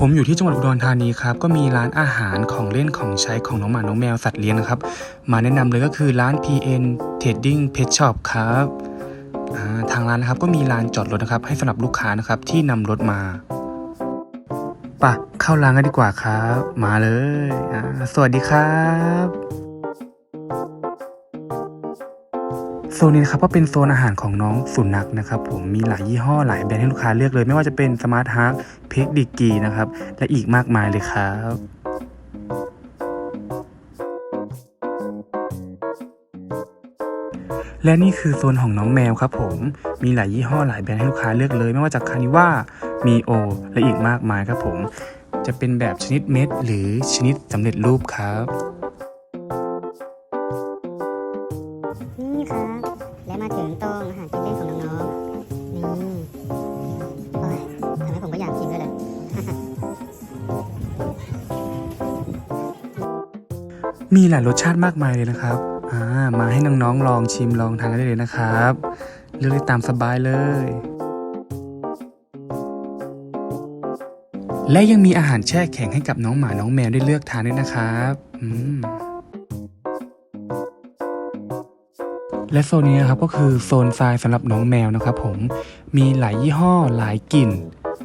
ผมอยู่ที่จังหวัดอุดรธานีครับก็มีร้านอาหารของเล่นของใช้ของน้องหมาน้องแมวสัตว์เลี้ยงนะครับ มาแนะนำเลยก็คือร้าน PN Trading Pet Shop ครับทางร้านนะครับก็มีลานจอดรถนะครับ ให้สำหรับลูกค้านะครับที่นำรถมาปะเข้าร้านกันดีกว่าครับ มาเลย สวัสดีครับ โซนนี้นะครับก็เป็นโซนอาหารของน้องสุนัขนะครับผมมีหลายยี่ห้อหลายแบรนด์ให้ลูกค้าเลือกเลย ไม่ว่าจะเป็นสมาร์ทฮาร์กเพกดิกีนะครับและอีกมากมายเลยครับและนี่คือโซนของน้องแมวครับผมมีหลายยี่ห้อหลายแบรนด์ให้ลูกค้าเลือกเลย ไม่ว่าจากคานิว่ามีโอและอีกมากมายครับผม จะเป็นแบบชนิดเม็ดหรือชนิดสำเร็จรูปครับ มาถึงตรงอาหารกินเล่นของน้องๆนี่โอ้ยทำให้ผมก็อยากกินด้วยเลยมีหลายรสชาติมากมายเลยนะครับ อ่า มาให้น้องๆลองชิมลองทานกันได้เลยนะครับ เลือกได้ตามสบายเลย และยังมีอาหารแช่แข็งให้กับน้องหมาน้องแมวได้เลือกทานด้วยนะครับ อืม และโซนนี้นะครับก็คือโซนทรายสำหรับน้องแมวนะครับผมมีหลายยี่ห้อหลายกลิ่น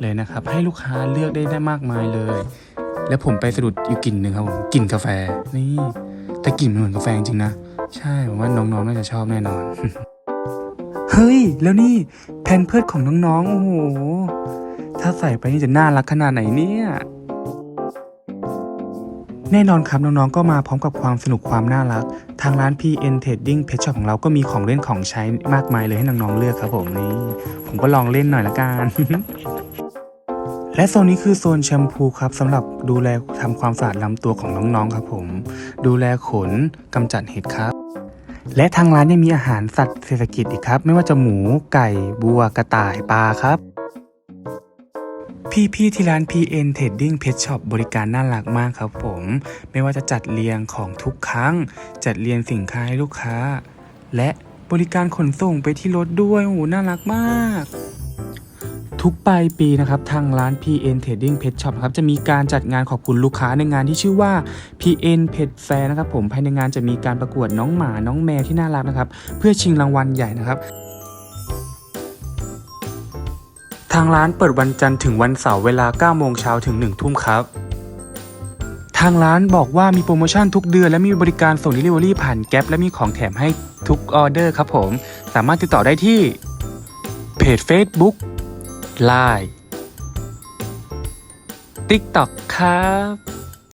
เลยนะครับ ให้ลูกค้าเลือกได้ได้มากมายเลย แล้วผมไปสะดุดอยู่กลิ่นหนึ่งครับผมกลิ่นกาแฟนี่แต่กลิ่นมันเหมือนกาแฟจริงนะใช่ผมว่าน้องๆน่าจะชอบแน่นอน เฮ้ย แล้วนี่แพนเพิร์ดของน้องๆโอ้โหถ้าใส่ไปนี่จะน่ารักขนาดไหนเนี่ย แน่นอนครับน้องๆ ก็มาพร้อมกับความสนุกความน่ารัก ทางร้าน PN Trading Pet Shop ของเราก็มีของเล่นของใช้มากมายเลยให้น้องๆ เลือกครับผมนี่ ผมก็ลองเล่นหน่อยละกัน และโซนนี้คือโซนแชมพูครับสำหรับดูแลทำความสะอาดลำตัวของน้องๆ ครับผม ดูแลขนกำจัดเห็ดครับ และทางร้านยังมีอาหารสัตว์เศรษฐกิจอีกครับ ไม่ว่าจะหมูไก่บัวกระต่ายปลาครับ พี่ๆที่ร้าน PN Trading Pet Shop บริการน่ารักมากครับผม ไม่ว่าจะจัดเรียงของทุกครั้ง จัดเรียงสินค้าให้ลูกค้า และบริการขนส่งไปที่รถด้วยโอ้โหน่ารักมาก ทุกปลายปีนะครับทางร้าน PN Trading Pet Shop ครับจะมีการจัดงานขอบคุณลูกค้าในงานที่ชื่อว่า PN Pet Fair นะครับผมภายในงานจะมีการประกวดน้องหมาน้องแมวที่น่ารักนะครับเพื่อชิงรางวัลใหญ่นะครับ ทางร้านเปิดวันจันทร์ถึงวันเสาร์เวลา9โมงเช้าถึง1ทุ่มครับ ทางร้านบอกว่ามีโปรโมชั่นทุกเดือนและมีบริการส่ง Delivery ผ่านแก๊ปและมีของแถมให้ทุกออเดอร์ครับผม สามารถติดต่อได้ที่ เพจ Facebook Line TikTok ครับ